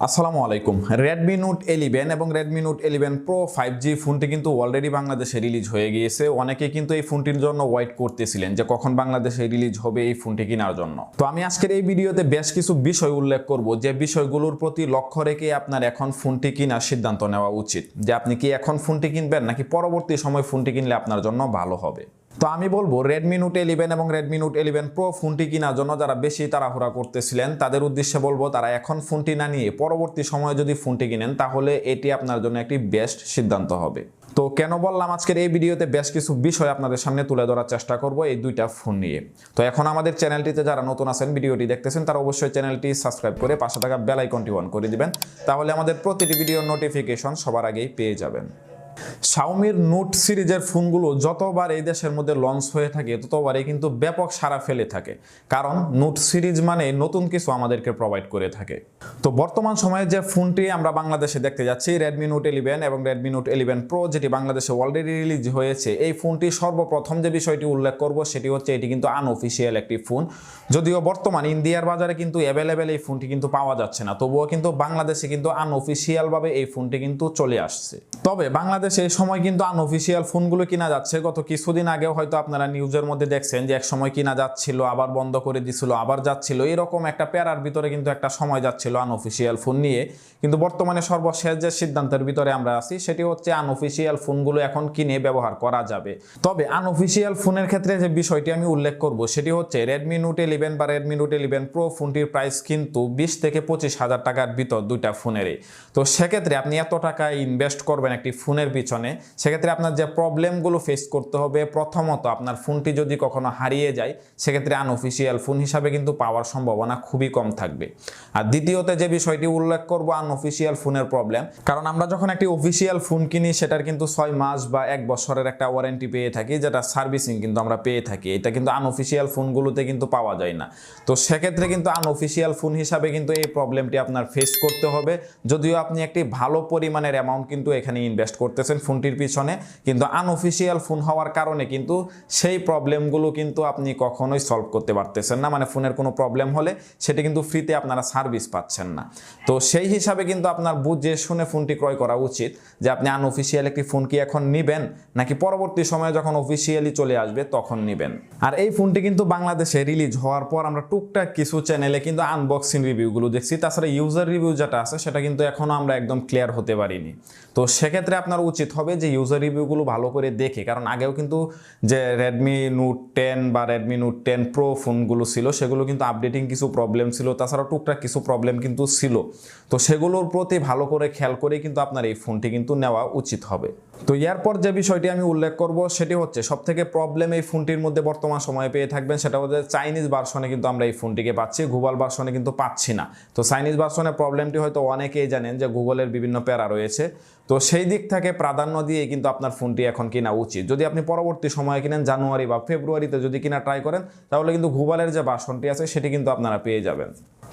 আসসালামু আলাইকুম। Redmi note eleven এবং Redmi Note eleven Pro five G ফোনটি কিন্তু অলরেডি বাংলাদেশে রিলিজ হয়ে গিয়েছে। অনেকে কিন্তু এই ফোনটির জন্য ওয়েট করতেছিলেন যে কখন বাংলাদেশে রিলিজ হবে এই ফোনটি কেনার জন্য। তো আমি আজকের এই ভিডিওতে বেশ কিছু বিষয় উল্লেখ করব, যে বিষয়গুলোর প্রতি লক্ষ্য রেখে আপনার এখন ফোনটি কেনার সিদ্ধান্ত নেওয়া উচিত। যে আপনি কি এখন ফোনটি কিনবেন নাকি পরবর্তী সময় ফোনটি কিনলে আপনার জন্য ভালো হবে? তো আমি বলব রেডমি নোট ইলেভেন এবং রেডমি নোট ইলেভেন প্রো ফোনটি কেনার জন্য যারা বেশি তাড়াহুড়া করতেছিলেন, তাদের উদ্দেশ্যে বলব তারা এখন ফোনটি না নিয়ে পরবর্তী সময়ে যদি ফোনটি কিনেন, তাহলে এটি আপনার জন্য একটি বেস্ট সিদ্ধান্ত হবে। তো কেন বললাম আজকের এই ভিডিওতে বেশ কিছু বিষয় আপনাদের সামনে তুলে ধরার চেষ্টা করব এই দুইটা ফোন নিয়ে। তো এখন আমাদের চ্যানেলটিতে যারা নতুন আছেন, ভিডিওটি দেখতেছেন, তারা অবশ্যই চ্যানেলটি সাবস্ক্রাইব করে পাশে থাকা বেল আইকনটি অন করে দিবেন, তাহলে আমাদের প্রতিটি ভিডিওর নোটিফিকেশন সবার আগেই পেয়ে যাবেন। শাওমির নোট সিরিজের ফোনগুলো যতবার এই দেশের মধ্যে লঞ্চ হয়ে থাকে, ততবারই কিন্তু ব্যাপক সারা ফেলে থাকে। কারণ নোট সিরিজ মানে নতুন কিছু আমাদেরকে প্রোভাইড করে থাকে। তো বর্তমান সময়ে যে ফোনটি আমরা বাংলাদেশে দেখতে যাচ্ছি রেডমি নোট ইলেভেন এবং রেডমি নোট ইলেভেন প্রো যেটি বাংলাদেশে অলরেডি রিলিজ হয়েছে, এই ফোনটি সর্বপ্রথম যে বিষয়টি উল্লেখ করব সেটি হচ্ছে এটি কিন্তু আনঅফিসিয়াল একটি ফোন। যদিও বর্তমান ইন্ডিয়ার বাজারে কিন্তু অ্যাভেলেবেল এই ফোনটি কিন্তু পাওয়া যাচ্ছে না, তবুও কিন্তু বাংলাদেশে কিন্তু আনঅফিসিয়ালভাবে এই ফোনটি কিন্তু চলে আসছে। তবে বাংলাদেশে এই সময় কিন্তু আনঅফিসিয়াল ফোনগুলো কিনা যাচ্ছে। গত কিছুদিন আগেও হয়তো আপনারা নিউজের মধ্যে দেখছেন যে এক সময় কিনা যাচ্ছিল, আবার বন্ধ করে দিছিল, আবার যাচ্ছিল। এরকম একটা প্যারার ভিতরে কিন্তু একটা সময় যাচ্ছিল আনঅফিসিয়াল ফোন নিয়ে। কিন্তু বর্তমানে সর্বশেষ যে সিদ্ধান্তের ভিতরে আমরা আছি, সেটি হচ্ছে আনঅফিসিয়াল ফোনগুলো এখন কিনে ব্যবহার করা যাবে। তবে আনঅফিসিয়াল ফোনের ক্ষেত্রে যে বিষয়টি আমি উল্লেখ করব, সেটি হচ্ছে রেডমি নোট ইলেভেন বা রেডমি নোট ইলেভেন প্রো ফোনটির প্রাইস কিন্তু বিশ থেকে পঁচিশ হাজার টাকার ভিতর দুইটা ফোনেরই। তো সেক্ষেত্রে আপনি এত টাকা ইনভেস্ট করবেন একটি ফোনের পিছনে, সেক্ষেত্রে আপনার যে প্রবলেমগুলো ফেস করতে হবে, প্রথমত আপনার ফোনটি যদি কখনো হারিয়ে যায়, সেক্ষেত্রে আনঅফিসিয়াল ফোন হিসাবে কিন্তু পাওয়ার সম্ভাবনা খুবই কম থাকবে। আর দ্বিতীয়তে যে বিষয়টি উল্লেখ করব আনঅফিসিয়াল ফোনের প্রবলেম কারণ আমরা যখন একটি অফিসিয়াল ফোন কিনি, সেটার কিন্তু ছয় মাস বা এক বছরের একটা ওয়ারেন্টি পেয়ে থাকি, যেটা সার্ভিসিং কিন্তু আমরা পেয়ে থাকি। এটা কিন্তু আনঅফিসিয়াল ফোনগুলোতে কিন্তু পাওয়া যায় না। তো সেক্ষেত্রে কিন্তু আনঅফিসিয়াল ফোন হিসাবে কিন্তু এই প্রবলেমটি আপনার ফেস করতে হবে। যদিও আপনি একটি ভালো পরিমাণের অ্যামাউন্ট কিন্তু এখানে ইনভেস্ট করতেছেন ফোনটির পিছনে, কিন্তু আনঅফিসিয়াল ফোন হওয়ার কারণে কিন্তু সেই প্রবলেমগুলো কিন্তু আপনি কখনোই সলভ করতে পারতেছেন না। মানে ফোনের কোনো প্রবলেম হলে সেটি কিন্তু ফ্রিতে আপনারা সার্ভিস পাচ্ছেন না। তো সেই হিসাবে কিন্তু আপনার বুঝে শুনে ফোনটি ক্রয় করা উচিত যে আপনি আনঅফিসিয়াল একটি ফোন কি এখন নেবেন, নাকি পরবর্তী সময়ে যখন অফিসিয়ালি চলে আসবে তখন নেবেন। আর এই ফোনটি কিন্তু বাংলাদেশে রিলিজ হওয়ার পর আমরা টুকটাক কিছু চ্যানেলে কিন্তু আনবক্সিং রিভিউগুলো দেখছি। তাছাড়া ইউজার রিভিউ যেটা আছে সেটা কিন্তু এখনও আমরা একদম ক্লিয়ার হতে পারিনি। তো সেক্ষেত্রে আপনার উচিত হবে যে ইউজার রিভিউগুলো ভালো করে দেখে। কারণ আগেও কিন্তু যে রেডমি নোট টেন বা রেডমি নোট টেন প্রো ফোনগুলো ছিল, সেগুলো কিন্তু আপডেটিং কিছু প্রবলেম ছিল তাছাড়া টুকটাক কিছু প্রবলেম কিন্তু ছিল। তো সেগুলোর প্রতি ভালো করে খেয়াল করে কিন্তু আপনার এই ফোনটি কিন্তু নেওয়া উচিত হবে। তো এরপর যে বিষয়টি আমি উল্লেখ করব, সেটি হচ্ছে সব থেকে প্রবলেম এই ফোনটির মধ্যে বর্তমান সময়ে পেয়ে থাকবেন, সেটা হচ্ছে চাইনিজ ভার্সনে কিন্তু আমরা এই ফোনটিকে পাচ্ছি গুগল ভার্সনে কিন্তু পাচ্ছি না। তো চাইনিজ ভার্সনের প্রবলেমটি হয়তো অনেকেই জানেন যে গুগলের বিভিন্ন প্যারা রয়েছে। তো সেই দিক থেকে প্রাধান্য দিয়ে কিন্তু আপনার ফোনটি এখন কেনা উচিত। যদি আপনি পরবর্তী সময়ে কিনেন, জানুয়ারি বা ফেব্রুয়ারিতে যদি কিনা ট্রাই করেন, তাহলে কিন্তু গুগলের যে ভার্সনটি আছে, সেটি কিন্তু আপনারা পেয়ে যাবেন।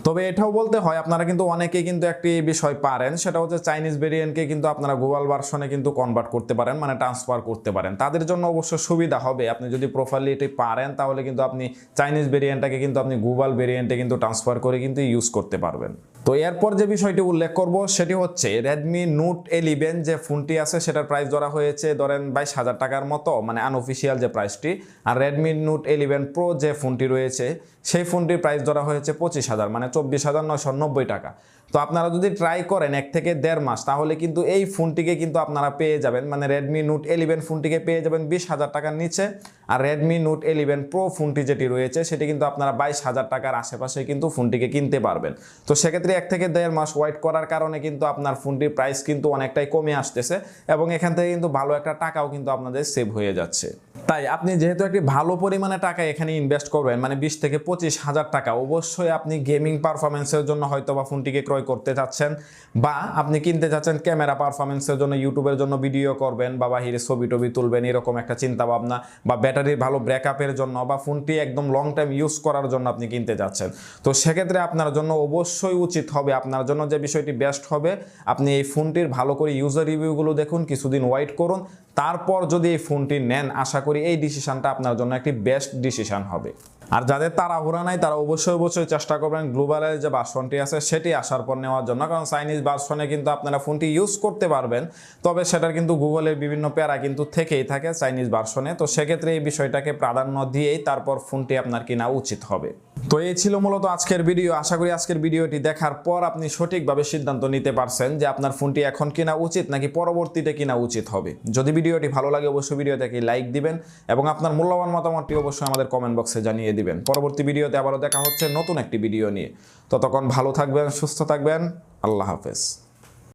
তবে এটাও বলতে হয়, আপনারা কিন্তু অনেকে কিন্তু একটি বিষয় পারেন, সেটা হচ্ছে চাইনিজ ভেরিয়েন্টকে কিন্তু আপনারা গ্লোবাল ভার্সনে কিন্তু কনভার্ট করতে পারেন মানে ট্রান্সফার করতে পারেন। তাদের জন্য অবশ্য সুবিধা হবে, আপনি যদি প্রোফাইলি এটি পারেন, তাহলে কিন্তু আপনি চাইনিজ ভেরিয়েন্টটাকে কিন্তু আপনি গ্লোবাল ভেরিয়েন্টে কিন্তু ট্রান্সফার করে কিন্তু ইউজ করতে পারবেন। তো এরপর যে বিষয়টি উল্লেখ করব, সেটি হচ্ছে রেডমি নোট এলিভেন যে ফোনটি আছে, সেটার প্রাইস ধরা হয়েছে ধরেন বাইশ হাজার টাকার মতো মানে আনঅফিসিয়াল যে প্রাইসটি আর রেডমি নোট এলিভেন প্রো যে ফোনটি রয়েছে, সেই ফোনটির প্রাইস ধরা হয়েছে পঁচিশ হাজার মানে চব্বিশ হাজার নয়শো নব্বই টাকা। তো আপনারা যদি ট্রাই করেন এক থেকে দেড় মাস, তাহলে কিন্তু এই ফোনটিকে কিন্তু আপনারা পেয়ে যাবেন মানে রেডমি নোট এলিভেন ফোনটিকে পেয়ে যাবেন বিশ হাজার টাকার নিচে। আর রেডমি নোট এলিভেন প্রো ফোনটি যেটি রয়েছে, সেটি কিন্তু আপনারা বাইশ হাজার টাকার আশেপাশে কিন্তু ফোনটিকে কিনতে পারবেন। তো সেক্ষেত্রে এক থেকে দেড় মাস ওয়েট করার কারণে কিন্তু আপনার ফোনটির প্রাইস কিন্তু অনেকটাই কমে আসতেছে এবং এখান থেকে কিন্তু ভালো একটা টাকাও কিন্তু আপনাদের সেভ হয়ে যাচ্ছে। তাই আপনি যেহেতু একটি ভালো পরিমাণে টাকা এখানে ইনভেস্ট করবেন মানে বিশ থেকে পঁচিশ হাজার টাকা, অবশ্যই আপনি গেমিং পারফরমেন্সের জন্য হয়তো বা ফোনটিকে ক্রয় করতে চাচ্ছেন বা আপনি কিনতে চাচ্ছেন ক্যামেরা পারফরমেন্সের জন্য ইউটিউবের জন্য ভিডিও করবেন বা বাহিরে ছবি টবি তুলবেন, এরকম একটা চিন্তা ভাবনা বা ব্যাটারির ভালো ব্যাকআপের জন্য বা ফোনটি একদম লং টাইম ইউজ করার জন্য আপনি কিনতে যাচ্ছেন। তো সেক্ষেত্রে আপনার জন্য অবশ্যই উচিত হবে, আপনার জন্য যে বিষয়টি বেস্ট হবে, আপনি এই ফোনটির ভালো করে ইউজার রিভিউগুলো দেখুন, কিছুদিন ওয়েট করুন, তারপর যদি এই ফোনটি নেন, আশা করি এই ডিসিশানটা আপনার জন্য একটি বেস্ট ডিসিশান হবে। আর যাদের তাড়াহুড়া নাই, তারা অবশ্যই অবশ্যই চেষ্টা করবেন গ্লোবালের যে ভার্সনটি আছে, সেটি আসার পর নেওয়ার জন্য। কারণ চাইনিজ ভার্সনে কিন্তু আপনারা ফোনটি ইউজ করতে পারবেন, তবে সেটার কিন্তু গুগলের বিভিন্ন প্যারা কিন্তু থেকেই থাকে চাইনিজ ভার্সনে তো সেক্ষেত্রে এই বিষয়টাকে প্রাধান্য দিয়েই তারপর ফোনটি আপনার কিনা উচিত হবে। তো এই ছিল মূলত আজকের ভিডিও। আশা করি আজকের ভিডিওটি দেখার পর আপনি সঠিকভাবে সিদ্ধান্ত নিতে পারছেন যে আপনার ফোনটি এখন কেনা উচিত নাকি পরবর্তীতে কেনা উচিত হবে। যদি ভিডিওটি ভালো লাগে, অবশ্যই ভিডিওটাকে লাইক দিবেন এবং আপনার মূল্যবান মতামতটি অবশ্যই আমাদের কমেন্ট বক্সে জানিয়ে দিবেন। পরবর্তী ভিডিওতে আবারও দেখা হচ্ছে নতুন একটি ভিডিও নিয়ে। ততক্ষণ ভালো থাকবেন, সুস্থ থাকবেন। আল্লাহ হাফেজ।